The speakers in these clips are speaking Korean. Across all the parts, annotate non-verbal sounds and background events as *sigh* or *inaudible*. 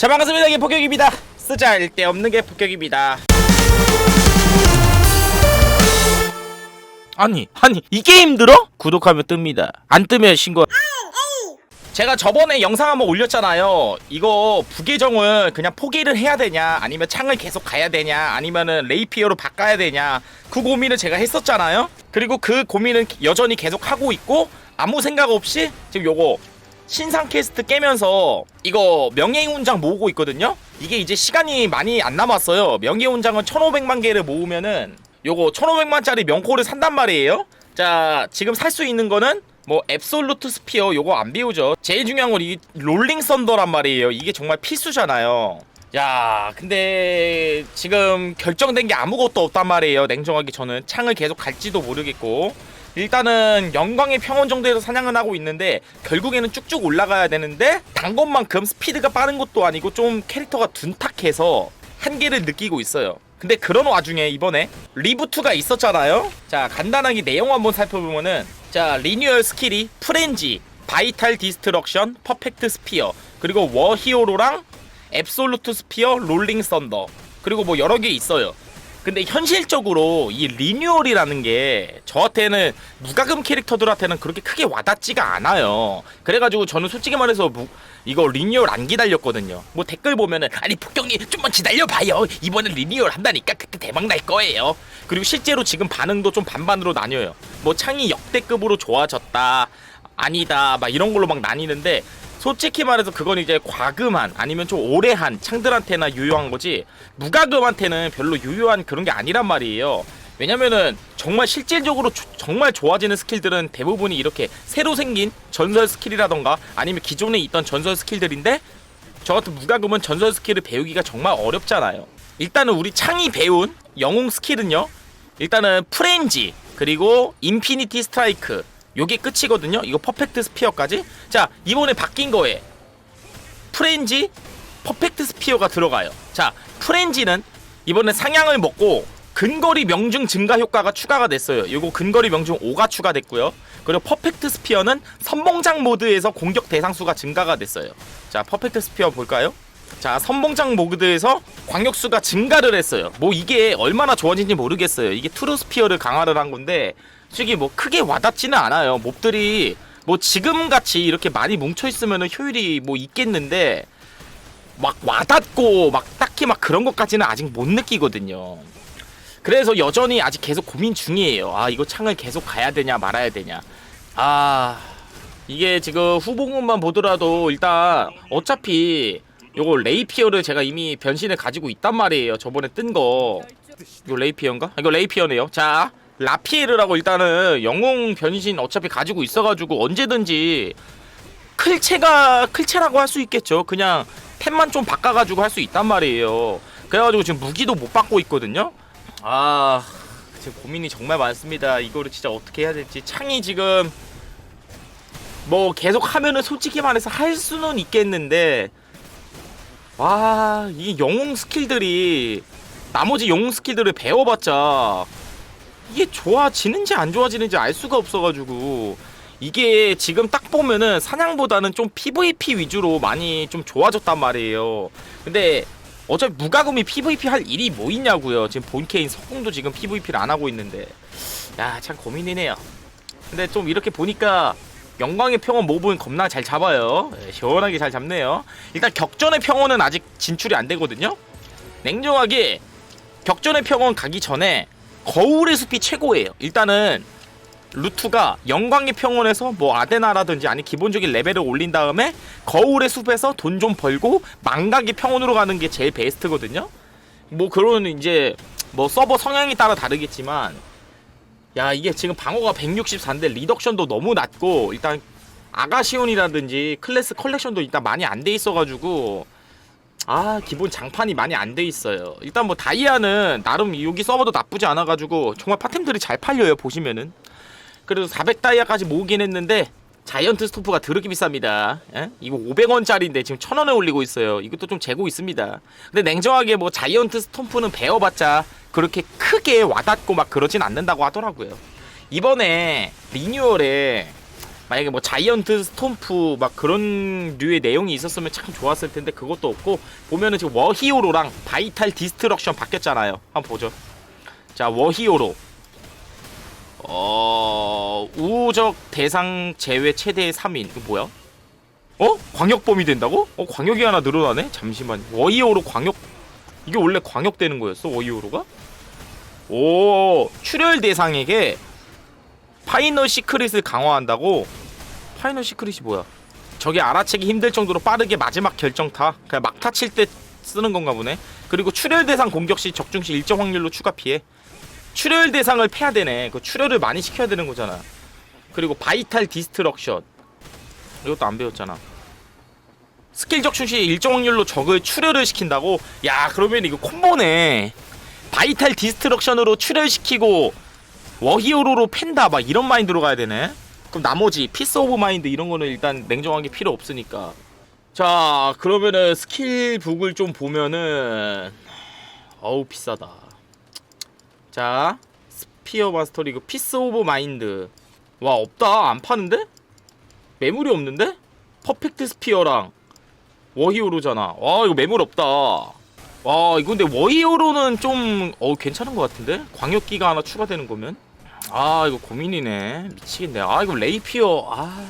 자 반갑습니다. 이게 폭격입니다. 쓰잘데 없는 게 폭격입니다. 아니 아니 이게 힘들어? 구독하면 뜹니다. 안 뜨면 신고. 제가 저번에 영상 한번 올렸잖아요. 이거 부계정을 그냥 포기를 해야 되냐? 아니면 창을 계속 가야 되냐? 아니면은 레이피어로 바꿔야 되냐? 그 고민을 제가 했었잖아요. 그리고 그 고민은 여전히 계속 하고 있고 아무 생각 없이 지금 요거 신상 퀘스트 깨면서 이거 명예훈장 모으고 있거든요. 이게 이제 시간이 많이 안 남았어요. 명예훈장은 1,500만 개를 모으면은 요거 1,500만짜리 명코를 산단 말이에요. 자, 지금 살 수 있는 거는 뭐 앱솔루트 스피어 요거 안 비우죠. 제일 중요한 건 이 롤링 썬더란 말이에요. 이게 정말 필수잖아요. 야, 근데 지금 결정된 게 아무것도 없단 말이에요. 냉정하게 저는 창을 계속 갈지도 모르겠고. 일단은 영광의 평온 정도에서 사냥은 하고 있는데 결국에는 쭉쭉 올라가야 되는데 단 것만큼 스피드가 빠른 것도 아니고 좀 캐릭터가 둔탁해서 한계를 느끼고 있어요. 근데 그런 와중에 이번에 리부트가 있었잖아요. 자 간단하게 내용 한번 살펴보면은 자 리뉴얼 스킬이 프렌지, 바이탈 디스트럭션, 퍼펙트 스피어 그리고 워 히어로랑 앱솔루트 스피어, 롤링 썬더 그리고 뭐 여러 개 있어요. 근데 현실적으로 이 리뉴얼이라는 게 저한테는 무과금 캐릭터들한테는 그렇게 크게 와닿지가 않아요. 그래가지고 저는 솔직히 말해서 무, 이거 리뉴얼 안 기다렸거든요. 뭐 댓글 보면은 아니 폭격님 좀만 기다려봐요. 이번엔 리뉴얼 한다니까 그때 대박 날 거예요. 그리고 실제로 지금 반응도 좀 반반으로 나뉘어요. 뭐 창이 역대급으로 좋아졌다. 아니다 막 이런 걸로 막 나뉘는데 솔직히 말해서 그건 이제 과금한 아니면 좀 오래한 창들한테나 유효한 거지 무과금한테는 별로 유효한 그런 게 아니란 말이에요. 왜냐면은 정말 실질적으로 조- 정말 좋아지는 스킬들은 대부분이 이렇게 새로 생긴 전설 스킬이라던가 아니면 기존에 있던 전설 스킬들인데 저 같은 무과금은 전설 스킬을 배우기가 정말 어렵잖아요. 일단은 우리 창이 배운 영웅 스킬은요. 일단은 프렌지 그리고 인피니티 스트라이크 요게 끝이거든요. 이거 퍼펙트 스피어까지. 자 이번에 바뀐 거에 프렌지 퍼펙트 스피어가 들어가요. 자 프렌지는 이번에 상향을 먹고 근거리 명중 증가 효과가 추가가 됐어요. 이거 근거리 명중 5가 추가됐고요. 그리고 퍼펙트 스피어는 선봉장 모드에서 공격 대상 수가 증가가 됐어요. 자 퍼펙트 스피어 볼까요? 자 선봉장 모드에서 광역수가 증가를 했어요. 뭐 이게 얼마나 좋아진지 모르겠어요. 이게 트루 스피어를 강화를 한 건데 솔직히 뭐 크게 와닿지는 않아요. 몹들이 뭐 지금 같이 이렇게 많이 뭉쳐 있으면 효율이 뭐 있겠는데 막 와닿고 막 딱히 막 그런 것까지는 아직 못 느끼거든요. 그래서 여전히 아직 계속 고민 중이에요. 아 이거 창을 계속 가야 되냐 말아야 되냐. 아 이게 지금 후보군만 보더라도 일단 어차피 요거 레이피어를 제가 이미 변신을 가지고 있단 말이에요. 저번에 뜬 거. 이거 레이피어인가? 이거 레이피어네요. 자 라피에르라고 일단은 영웅 변신 어차피 가지고 있어가지고 언제든지 클체가 클체라고 할 수 있겠죠. 그냥 템만 좀 바꿔가지고 할 수 있단 말이에요. 그래가지고 지금 무기도 못 받고 있거든요. 아 지금 고민이 정말 많습니다. 이거를 진짜 어떻게 해야 될지 창이 지금 뭐 계속 하면은 솔직히 말해서 할 수는 있겠는데 와 이게 영웅 스킬들이 나머지 영웅 스킬들을 배워봤자 이게 좋아지는지 안 좋아지는지 알 수가 없어가지고 이게 지금 딱 보면은 사냥보다는 좀 PVP 위주로 많이 좀 좋아졌단 말이에요. 근데 어차피 무가금이 PVP 할 일이 뭐 있냐고요. 지금 본케인 석궁도 지금 PVP를 안 하고 있는데 야 참 고민이네요. 근데 좀 이렇게 보니까 영광의 평원 몹은 겁나 잘 잡아요. 예, 시원하게 잘 잡네요. 일단 격전의 평원은 아직 진출이 안 되거든요. 냉정하게 격전의 평원 가기 전에 거울의 숲이 최고예요. 일단은 루트가 영광의 평원에서 뭐 아데나라든지 아니 기본적인 레벨을 올린 다음에 거울의 숲에서 돈 좀 벌고 망각의 평원으로 가는 게 제일 베스트거든요. 뭐 그런 이제 뭐 서버 성향에 따라 다르겠지만 야 이게 지금 방어가 164인데 리덕션도 너무 낮고 일단 아가시온이라든지 클래스 컬렉션도 일단 많이 안 돼 있어가지고 아 기본 장판이 많이 안 돼 있어요. 일단 뭐 다이아는 나름 여기 서버도 나쁘지 않아가지고 정말 파템들이 잘 팔려요 보시면은. 그래도 400다이아까지 모으긴 했는데 자이언트 스토프가 더럽게 비쌉니다. 예? 이거 500원짜리인데 지금 1000원에 올리고 있어요. 이것도 좀 재고 있습니다. 근데 냉정하게 뭐 자이언트 스톰프는 배워봤자 그렇게 크게 와닿고 막 그러진 않는다고 하더라고요. 이번에 리뉴얼에 만약에 뭐 자이언트 스톰프 막 그런 류의 내용이 있었으면 참 좋았을 텐데 그것도 없고 보면은 지금 워히오로랑 바이탈 디스트럭션 바뀌었잖아요. 한번 보죠. 자 워히오로 어 우적 대상 제외 최대 3인 이거 뭐야? 어? 광역범이 된다고? 어 광역이 하나 늘어나네? 잠시만 워히오로 광역 이게 원래 광역되는 거였어 워히오로가? 오 출혈 대상에게 파이널 시크릿을 강화한다고? 파이널 시크릿이 뭐야? 저게 알아채기 힘들 정도로 빠르게 마지막 결정타? 그냥 막타 칠 때 쓰는 건가 보네? 그리고 출혈 대상 공격 시 적중 시 일정 확률로 추가 피해? 출혈 대상을 패야 되네. 그 출혈을 많이 시켜야 되는 거잖아. 그리고 바이탈 디스트럭션. 이것도 안 배웠잖아. 스킬 적중 시 일정 확률로 적을 출혈을 시킨다고? 야 그러면 이거 콤보네. 바이탈 디스트럭션으로 출혈시키고 워히어로로 팬다 막 이런 마인드로 가야 되네. 그럼 나머지 피스 오브 마인드 이런 거는 일단 냉정하게 필요 없으니까. 자 그러면은 스킬북을 좀 보면은 어우 비싸다. 자 스피어 마스터 리그 피스 오브 마인드 와 없다. 안 파는데? 매물이 없는데? 퍼펙트 스피어랑 워히어로잖아. 와 이거 매물 없다. 와 이거 근데 워히어로는 좀 어 괜찮은 것 같은데? 광역기가 하나 추가되는 거면 아 이거 고민이네. 미치겠네. 아 이거 레이피어. 아.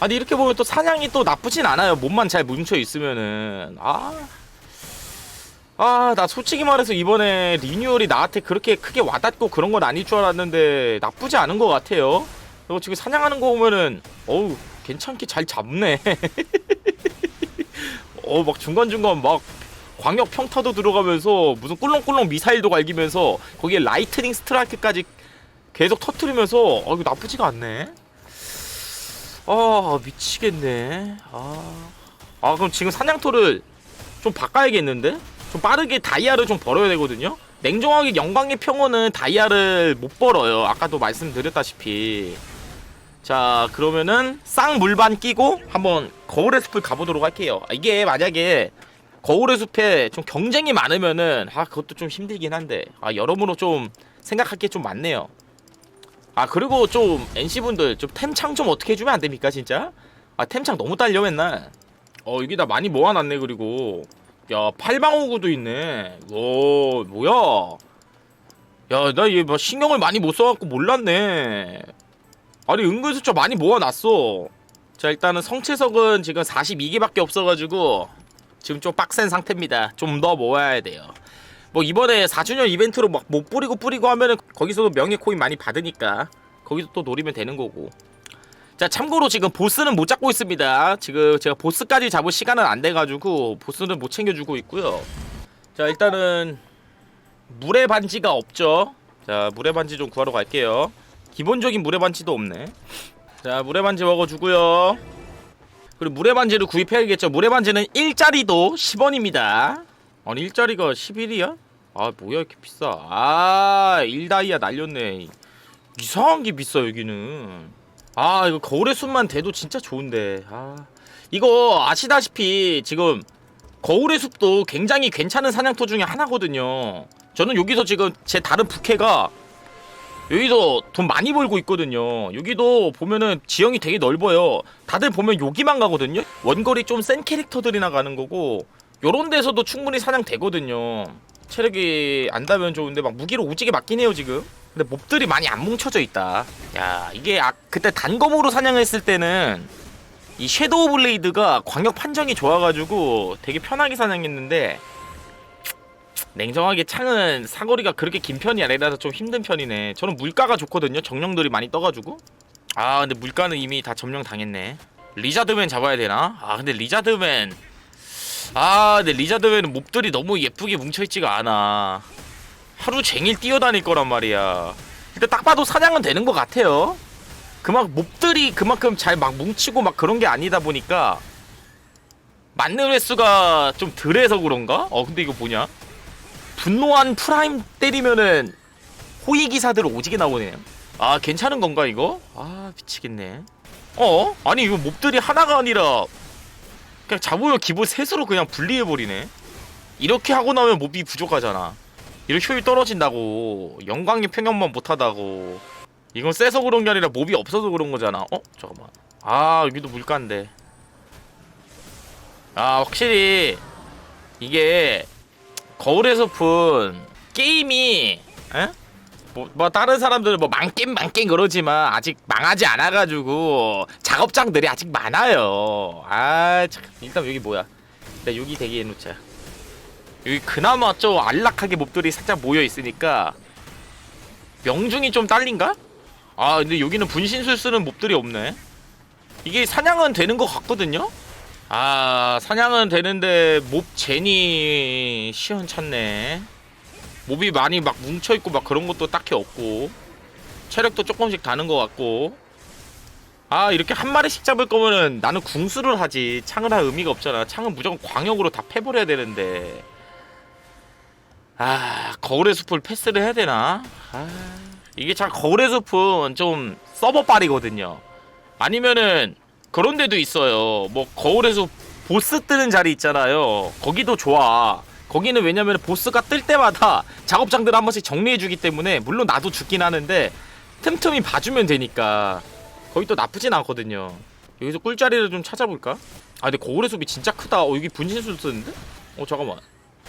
아니 이렇게 보면 또 사냥이 또 나쁘진 않아요. 몸만 잘 뭉쳐 있으면은. 아. 아, 나 솔직히 말해서 이번에 리뉴얼이 나한테 그렇게 크게 와닿고 그런 건 아닐 줄 알았는데 나쁘지 않은 것 같아요. 그리고 지금 사냥하는 거 보면은 어우 괜찮게 잘 잡네. *laughs* 어 막 중간 중간 막 광역 평타도 들어가면서 무슨 꿀렁꿀렁 미사일도 갈기면서 거기에 라이트닝 스트라이크까지 계속 터트리면서 어 이거 나쁘지가 않네. 아 미치겠네. 아, 아 그럼 지금 사냥토를 좀 바꿔야겠는데? 좀 빠르게 다이아를 좀 벌어야 되거든요. 냉정하게 영광의 평원은 다이아를 못 벌어요. 아까도 말씀드렸다시피. 자 그러면은 쌍 물반 끼고 한번 거울의 숲을 가보도록 할게요. 아, 이게 만약에 거울의 숲에 좀 경쟁이 많으면은 아 그것도 좀 힘들긴 한데 아 여러모로 좀 생각할 게 좀 많네요. 아 그리고 좀 NC 분들 좀 템창 좀 어떻게 해주면 안 됩니까 진짜? 아 템창 너무 딸려 맨날. 어 여기다 많이 모아놨네 그리고 야 팔방호구도 있네. 오 뭐야? 야 나 얘뭐 신경을 많이 못 써갖고 몰랐네. 아니 은근슬쩍 많이 모아놨어. 자 일단은 성채석은 지금 42개밖에 없어가지고 지금 좀 빡센 상태입니다. 좀 더 모아야 돼요. 뭐 이번에 4주년 이벤트로 막 못 뿌리고 뿌리고 하면은 거기서도 명예 코인 많이 받으니까 거기서 또 노리면 되는 거고. 자 참고로 지금 보스는 못 잡고 있습니다. 지금 제가 보스까지 잡을 시간은 안 돼가지고 보스는 못 챙겨주고 있고요. 자 일단은 물의 반지가 없죠. 자 물의 반지 좀 구하러 갈게요. 기본적인 물의 반지도 없네. 자 물의 반지 먹어주고요. 그리고 물의 반지를 구입해야겠죠. 물의 반지는 일자리도 10원입니다. 아니 일자리가 11이야? 아 뭐야 이렇게 비싸? 아 1다이아 날렸네. 이상한 게 비싸 여기는. 아 이거 거울의 숲만 돼도 진짜 좋은데. 아 이거 아시다시피 지금 거울의 숲도 굉장히 괜찮은 사냥터 중에 하나거든요. 저는 여기서 지금 제 다른 부캐가 여기서 돈 많이 벌고 있거든요. 여기도 보면은 지형이 되게 넓어요. 다들 보면 여기만 가거든요. 원거리 좀 센 캐릭터들이나 가는 거고 요런 데서도 충분히 사냥 되거든요. 체력이 안 닿으면 좋은데 막 무기로 오지게 맞긴 해요 지금. 근데 몹들이 많이 안 뭉쳐져 있다. 야 이게 아, 그때 단검으로 사냥했을 때는 이 섀도우 블레이드가 광역 판정이 좋아가지고 되게 편하게 사냥했는데 냉정하게 창은 사거리가 그렇게 긴 편이 아니라서 좀 힘든 편이네. 저는 물가가 좋거든요. 정령들이 많이 떠가지고. 아 근데 물가는 이미 다 점령 당했네. 리자드맨 잡아야 되나? 아 근데 리자드맨 아 근데 리자드맨은 몹들이 너무 예쁘게 뭉쳐있지가 않아. 하루 종일 뛰어다닐 거란 말이야. 근데 딱 봐도 사냥은 되는 것 같아요. 그만 몹들이 그만큼 잘 막 뭉치고 막 그런 게 아니다 보니까 맞는 횟수가 좀 덜해서 그런가? 어 근데 이거 뭐냐? 분노한 프라임 때리면은 호위 기사들 오지게 나오네요. 아 괜찮은 건가 이거? 아 미치겠네. 어? 아니 이거 몹들이 하나가 아니라 그냥 잡으면 기본 셋으로 그냥 분리해 버리네. 이렇게 하고 나면 몹이 부족하잖아. 이렇게 효율 떨어진다고 영광의 평형만 못하다고 이건 세서 그런 게 아니라 몹이 없어서 그런 거잖아 어? 잠깐만 아 여기도 물가인데 아 확실히 이게 거울의 숲은 게임이 에? 뭐, 뭐 다른 사람들은 뭐 망겜 망겜 그러지만 아직 망하지 않아가지고 작업장들이 아직 많아요 아 참, 일단 여기 뭐야 일단 여기 대기해놓자 여기 그나마 좀 안락하게 몹들이 살짝 모여 있으니까 명중이 좀 딸린가? 아 근데 여기는 분신술 쓰는 몹들이 없네 이게 사냥은 되는 것 같거든요? 아 사냥은 되는데 몹 제니 시원찮네. 몹이 많이 막 뭉쳐있고 막 그런 것도 딱히 없고. 체력도 조금씩 다는 것 같고. 아 이렇게 한 마리씩 잡을 거면은 나는 궁수를 하지. 창을 할 의미가 없잖아. 창은 무조건 광역으로 다 패버려야 되는데. 아 거울의 숲을 패스를 해야 되나? 아 이게 참 거울의 숲은 좀 서버 빨이거든요. 아니면은 그런 데도 있어요 뭐 거울의 숲 보스 뜨는 자리 있잖아요 거기도 좋아 거기는 왜냐면 보스가 뜰 때마다 작업장들 한 번씩 정리해주기 때문에 물론 나도 죽긴 하는데 틈틈이 봐주면 되니까 거기 또 나쁘진 않거든요 여기서 꿀자리를 좀 찾아볼까? 아 근데 거울의 숲이 진짜 크다 어 여기 분신술 쓰는데? 어 잠깐만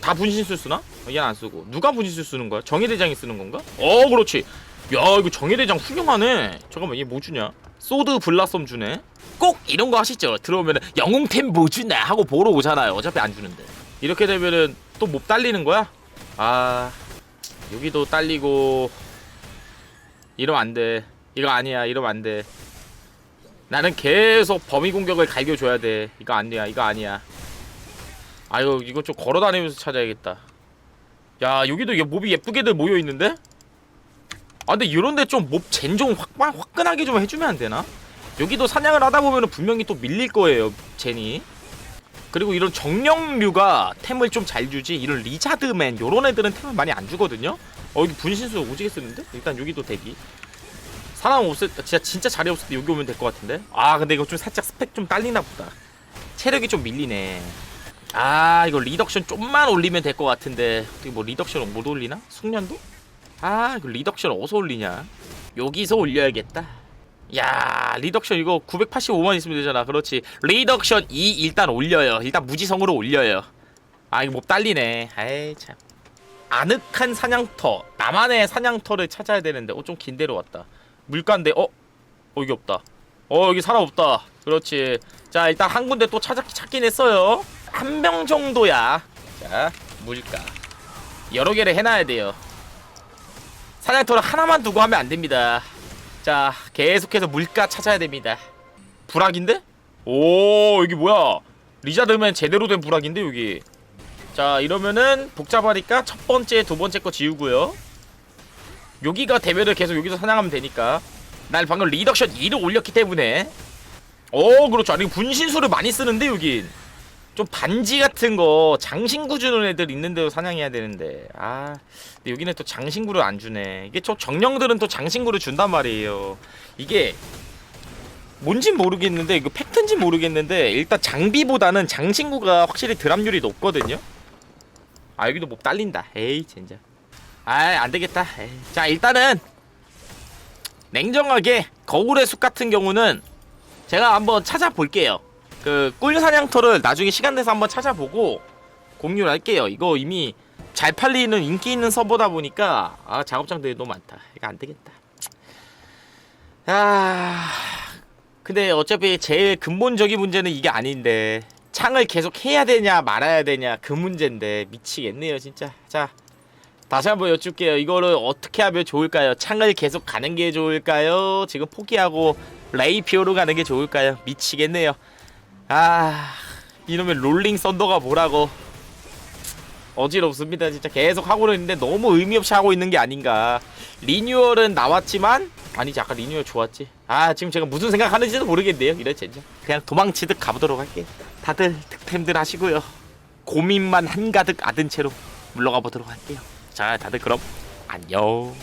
다 분신술 쓰나? 어, 얘는 안 쓰고 누가 분신술 쓰는 거야? 정예대장이 쓰는 건가? 어 그렇지 야 이거 정예대장 훌륭하네. 잠깐만 얘 뭐 주냐? 소드 블라썸 주네. 꼭 이런 거 하시죠. 들어오면은 영웅템 뭐 주나 하고 보러 오잖아요. 어차피 안 주는데. 이렇게 되면은 또 못 딸리는 거야? 아 여기도 딸리고. 이러면 안돼. 이거 아니야. 이러면 안돼. 나는 계속 범위 공격을 갈겨줘야 돼. 이거 아니야. 이거 아니야. 아유 이거 좀 걸어다니면서 찾아야겠다. 야 여기도 이게 몹이 예쁘게들 모여있는데? 아 근데 이런데 좀 몹 젠좀 화끈하게 좀 해주면 안 되나? 여기도 사냥을 하다 보면은 분명히 또 밀릴 거예요 젠이 그리고 이런 정령류가 템을 좀 잘 주지 이런 리자드맨 요런 애들은 템을 많이 안 주거든요 어 여기 분신수 오지게 쓰는데? 일단 여기도 대기 사람 없을 때 진짜 진짜 자리 없을 때 여기 오면 될 것 같은데 아 근데 이거 좀 살짝 스펙 좀 딸리나 보다 체력이 좀 밀리네 아 이거 리덕션 좀만 올리면 될 것 같은데 어떻게 뭐 리덕션 못 올리나? 숙련도? 아 리덕션 어디서 올리냐? 여기서 올려야겠다. 야 리덕션 이거 985만 있으면 되잖아. 그렇지. 리덕션 2 일단 올려요. 일단 무지성으로 올려요. 아 이거 못 딸리네. 아이 참. 아늑한 사냥터. 나만의 사냥터를 찾아야 되는데. 어 좀 긴 데로 왔다. 물가인데? 어? 어 여기 없다. 어 여기 사람 없다. 그렇지. 자 일단 한 군데 또 찾아, 찾긴 했어요. 한 명 정도야. 자 물가. 여러 개를 해놔야 돼요 사냥터를 하나만 두고 하면 안 됩니다. 자 계속해서 물가 찾아야 됩니다. 불악인데? 오 여기 뭐야? 리자드맨 제대로 된 불악인데 여기? 자 이러면은 복잡하니까 첫 번째 두 번째 거 지우고요. 여기가 대회를 계속 여기서 사냥하면 되니까. 날 방금 리덕션 2를 올렸기 때문에. 오 그렇죠. 아니 분신술을 많이 쓰는데 여긴 좀 반지 같은 거 장신구 주는 애들 있는 데로 사냥해야 되는데. 아 근데 여기는 또 장신구를 안 주네. 이게 저 정령들은 또 장신구를 준단 말이에요. 이게 뭔진 모르겠는데 이거 팩트인지 모르겠는데 일단 장비보다는 장신구가 확실히 드랍률이 높거든요? 아 여기도 뭐 딸린다. 에이 진짜 아이 안되겠다. 자 일단은 냉정하게 거울의 숲 같은 경우는 제가 한번 찾아볼게요 그 꿀 사냥터를 나중에 시간 내서 한번 찾아보고 공유를 할게요. 이거 이미 잘 팔리는 인기 있는 서버다 보니까 아 작업장들이 너무 많다. 이거 안 되겠다. 아 근데 어차피 제일 근본적인 문제는 이게 아닌데 창을 계속 해야 되냐 말아야 되냐 그 문제인데 미치겠네요 진짜. 자 다시 한번 여쭐게요. 이거를 어떻게 하면 좋을까요? 창을 계속 가는 게 좋을까요? 지금 포기하고 레이피오로 가는 게 좋을까요? 미치겠네요 아 이놈의 롤링 썬더가 뭐라고. 어지럽습니다 진짜. 계속 하고는 있는데 너무 의미 없이 하고 있는 게 아닌가. 리뉴얼은 나왔지만 아니지 아까 리뉴얼 좋았지. 아 지금 제가 무슨 생각하는지도 모르겠네요. 이래 진짜 그냥 도망치듯 가보도록 할게요. 다들 득템들 하시고요. 고민만 한가득 아든 채로 물러가 보도록 할게요. 자 다들 그럼 안녕